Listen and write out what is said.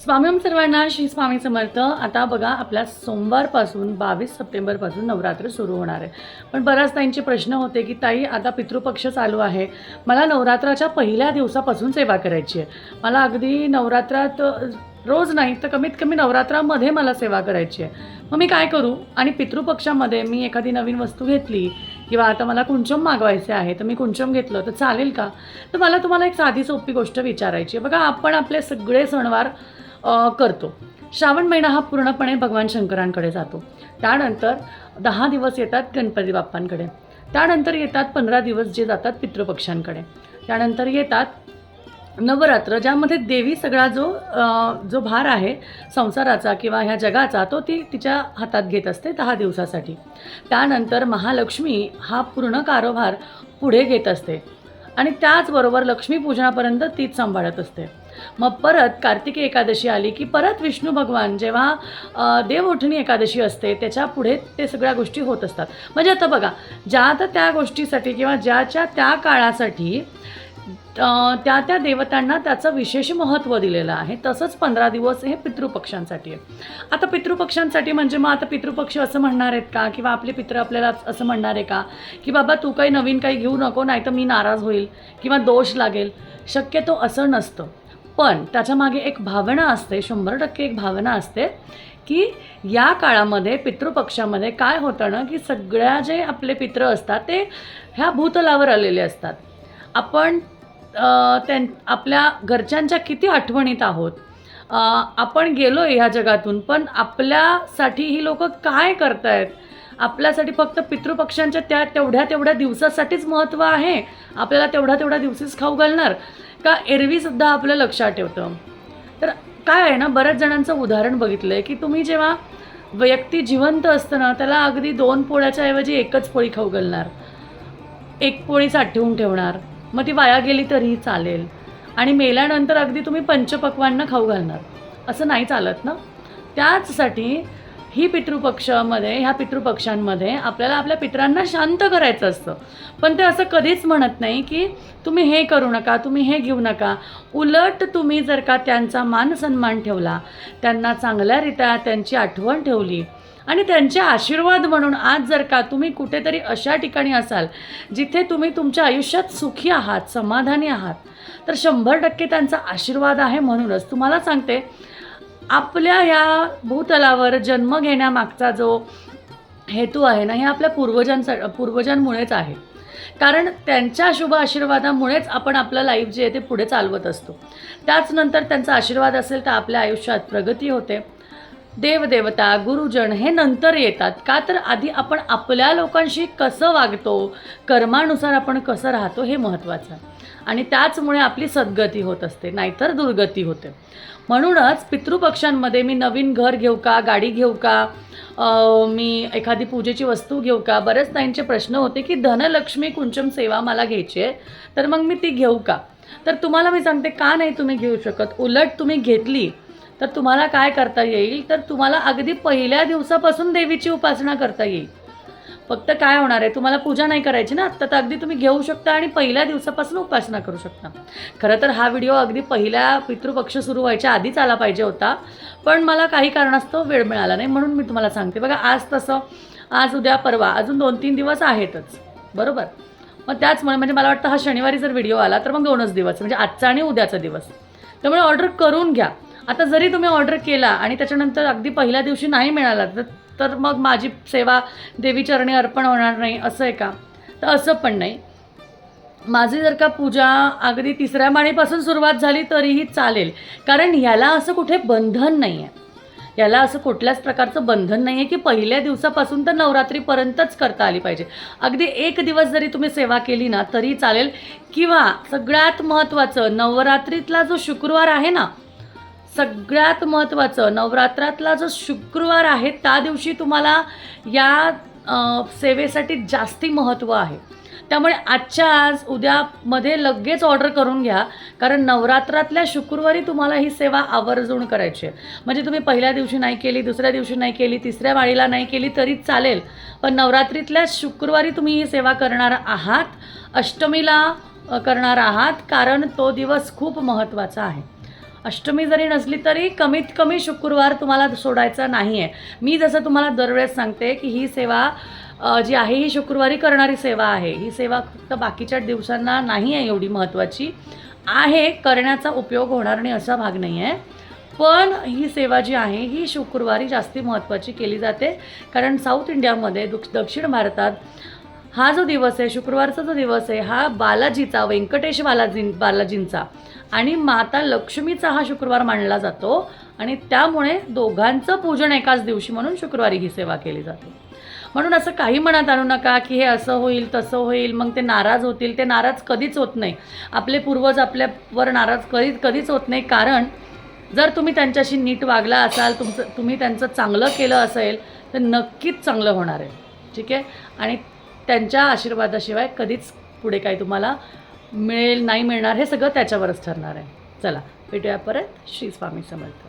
स्वामी सर्वांना श्री स्वामी समर्थ. आता बघा आपल्या सोमवारपासून बावीस सप्टेंबरपासून नवरात्र सुरू होणार आहे. पण बऱ्याच ताईंचे प्रश्न होते की ताई आता पितृपक्ष चालू आहे. मला नवरात्राच्या पहिल्या दिवसापासून सेवा करायची आहे. मला अगदी नवरात्रात रोज नाही तर कमीत कमी नवरात्रामध्ये मला सेवा करायची आहे. मग मी काय करू? आणि पितृपक्षामध्ये मी एखादी नवीन वस्तू घेतली किंवा आता मला कुंचम मागवायचे आहे तर मी कुंचम घेतलं तर चालेल का? तर मला तुम्हाला एक साधी सोपी गोष्ट विचारायची आहे. बघा आपण आपले सगळे सणवार करतो. श्रावण महिना हा पूर्णपणे भगवान शंकरांकडे जातो. त्यानंतर दहा दिवस येतात गणपती बाप्पांकडे. त्यानंतर येतात पंधरा दिवस जे जातात पितृपक्षांकडे. त्यानंतर येतात नवरात्र ज्यामध्ये देवी सगळा जो जो भार आहे संसाराचा किंवा ह्या जगाचा तो ती तिच्या हातात घेत असते दहा दिवसासाठी. त्यानंतर महालक्ष्मी हा पूर्ण कारोभार पुढे घेत असते. आणि त्याचबरोबर लक्ष्मीपूजनापर्यंत तीच सांभाळत असते. मग परत कार्तिकी एकादशी आली की परत विष्णू भगवान जेव्हा देवउठणी एकादशी असते त्याच्या पुढे ते सगळ्या गोष्टी होत असतात. म्हणजे आता बघा ज्या तर त्या गोष्टीसाठी किंवा ज्याच्या त्या काळासाठी त्या त्या देवतांना त्याचं विशेष महत्त्व दिलेलं आहे. तसंच पंधरा दिवस हे पितृपक्षांसाठी आहे. आता पितृपक्षांसाठी म्हणजे मग आता पितृपक्ष असं म्हणणार आहेत का? किंवा आपले पित्र आपल्याला असं म्हणणार आहे का? की बाबा तू काही नवीन काही घेऊ नको नाही तर मी नाराज होईल किंवा दोष लागेल. शक्यतो असं नसतं. पण त्याच्यामागे एक भावना असते शंभर टक्के एक भावना असते की या काळामध्ये पितृपक्षामध्ये काय होतं ना की सगळ्या जे आपले पित्र असतात ते ह्या भूतलावर आलेले असतात. आपण त्यां आपल्या घरच्यांच्या किती आठवणीत आहोत? आपण गेलो आहे ह्या जगातून पण आपल्यासाठी ही लोक काय करतायत? आपल्यासाठी फक्त पितृपक्षांच्या त्या तेवढ्या तेवढ्या दिवसासाठीच महत्त्व आहे? आपल्याला तेवढ्या तेवढ्या दिवशीच खाऊ घालणार? का एरवीसुद्धा आपलं लक्षात ठेवतं? तर काय आहे ना बऱ्याच जणांचं उदाहरण बघितलं आहे की तुम्ही जेव्हा व्यक्ती जिवंत असतं ना त्याला अगदी दोन पोळ्याच्या ऐवजी एकच पोळी खाऊ घालणार. एक पोळी साठवून ठेवणार. मग ती वाया गेली तरीही चालेल. आणि मेल्यानंतर अगदी तुम्ही पंचपक्वांना खाऊ घालणार. असं नाही चालत ना? त्याचसाठी ही पितृपक्षामध्ये ह्या पितृपक्षांमध्ये आपल्याला आपल्या पितरांना शांत करायचं असतं. पण ते असं कधीच म्हणत नाही की तुम्ही हे करू नका तुम्ही हे घेऊ नका. उलट तुम्ही जर का त्यांचा मान सन्मान ठेवला त्यांना चांगल्यारित्या त्यांची आठवण ठेवली आणि त्यांचे आशीर्वाद म्हणून आज जर का तुम्ही कुठेतरी अशा ठिकाणी असाल जिथे तुम्ही तुमच्या आयुष्यात सुखी आहात समाधानी आहात तर शंभर टक्के त्यांचा आशीर्वाद आहे म्हणूनच. तुम्हाला सांगते आपल्या ह्या भूतलावर जन्म घेण्यामागचा जो हेतू आहे ना हे आपल्या पूर्वजांचा पूर्वजांमुळेच आहे. कारण त्यांच्या शुभ आशीर्वादामुळेच आपण आपलं लाईफ जे आहे ते पुढे चालवत असतो. त्याच नंतर त्यांचा आशीर्वाद असेल तर आपल्या आयुष्यात प्रगती होते. देवदेवता गुरुजन हे नंतर येतात. का तर आधी आपण आपल्या लोकांशी कसं वागतो कर्मानुसार आपण कसं राहतो हे महत्त्वाचं आहे. आणि त्याचमुळे आपली सद्गती होत असते नाहीतर दुर्गती होते. म्हणूनच पितृपक्षांमध्ये मी नवीन घर घेऊ का गाडी घेऊ का मी एखादी पूजेची वस्तू घेऊ का बरेच त्यांचे प्रश्न होते की धनलक्ष्मी कुंचम सेवा मला घ्यायची आहे तर मग मी ती घेऊ का? तर तुम्हाला मी सांगते का नाही तुम्ही घेऊ शकत? उलट तुम्ही घेतली तर तुम्हाला काय करता येईल? तर तुम्हाला अगदी पहिल्या दिवसापासून देवीची उपासना करता येईल. फक्त काय होणार आहे? तुम्हाला पूजा नाही करायची ना? तर अगदी तुम्ही घेऊ शकता आणि पहिल्या दिवसापासून उपासना करू शकता. खरं तर हा व्हिडिओ अगदी पहिल्या पितृपक्ष सुरू व्हायच्या आधीच आला पाहिजे होता. पण मला काही कारणास्तव वेळ मिळाला नाही म्हणून मी तुम्हाला सांगते. बघा आज तसं आज उद्या परवा अजून दोन तीन दिवस आहेतच. बरोबर? मग त्याचमुळे म्हणजे मला वाटतं हा शनिवारी जर व्हिडिओ आला तर मग दोनच दिवस म्हणजे आजचा आणि उद्याचा दिवस. त्यामुळे ऑर्डर करून घ्या. आता जरी तुम्ही ऑर्डर केला आणि त्याच्यानंतर अगदी पहिल्या दिवशी नाही मिळाला तर तर मग माझी सेवा देवीचरणी अर्पण होणार नाही असं आहे का? तर असं पण नाही. माझी जर का पूजा अगदी तिसऱ्या माळीपासून सुरुवात झाली तरीही चालेल. कारण ह्याला असं कुठे बंधन नाही आहे याला असं कुठल्याच प्रकारचं बंधन नाही आहे की पहिल्या दिवसापासून तर नवरात्रीपर्यंतच करता आली पाहिजे. अगदी एक दिवस जरी तुम्ही सेवा केली ना तरी चालेल. किंवा सगळ्यात महत्त्वाचं नवरात्रीतला जो शुक्रवार आहे ना सगळ्यात महत्त्वाचं नवरात्रातला जो शुक्रवार आहे त्या दिवशी तुम्हाला या सेवेसाठी जास्ती महत्त्व आहे. त्यामुळे आजच्या आज उद्यामध्ये लगेच ऑर्डर करून घ्या कारण नवरात्रातल्या शुक्रवारी तुम्हाला ही सेवा आवर्जून करायची आहे. म्हणजे तुम्ही पहिल्या दिवशी नाही केली दुसऱ्या दिवशी नाही केली तिसऱ्या वाळीला नाही केली तरी चालेल. पण नवरात्रीतल्या शुक्रवारी तुम्ही ही सेवा करणार आहात अष्टमीला करणार आहात कारण तो दिवस खूप महत्त्वाचा आहे. अष्टमी जरी नसली तरी कमीत कमी शुक्रवार तुम्हाला सोडायचा नाही आहे मी जसं तुम्हाला दरवेळेस सांगते की ही सेवा जी आहे ही शुक्रवारी करणारी सेवा आहे. ही सेवा फक्त बाकीच्या दिवसांना नाही आहे एवढी महत्त्वाची. आहे करण्याचा उपयोग होणार नाही असा भाग नाही आहे पण ही सेवा जी आहे ही शुक्रवारी जास्ती महत्त्वाची केली जाते. कारण साऊथ इंडियामध्ये दुक दक्षिण भारतात हा जो दिवस आहे शुक्रवारचा जो दिवस आहे हा बालाजीचा व्यंकटेश बालाजी बालाजींचा. आणि माता लक्ष्मीचा हा शुक्रवार मानला जातो आणि त्यामुळे दोघांचं पूजन एकाच दिवशी म्हणून शुक्रवारी ही सेवा केली जाते. म्हणून असं काही मनात आणू नका की हे असं होईल तसं होईल मग ते नाराज होतील. ते नाराज कधीच होत नाही. आपले पूर्वज आपल्यावर नाराज कधीच कधीच होत नाही. कारण जर तुम्ही त्यांच्याशी नीट वागला असाल तुमचं तुम्ही त्यांचं चांगलं केलं असेल तर नक्कीच चांगलं होणार आहे. ठीक आहे? आणि त्यांच्या आशीर्वादाशिवाय कधीच पुढे काय तुम्हाला मिळेल नाही मिळणार हे सगळं त्याच्यावरच ठरणार आहे. चला भेटूया परत. श्री स्वामी समर्थ.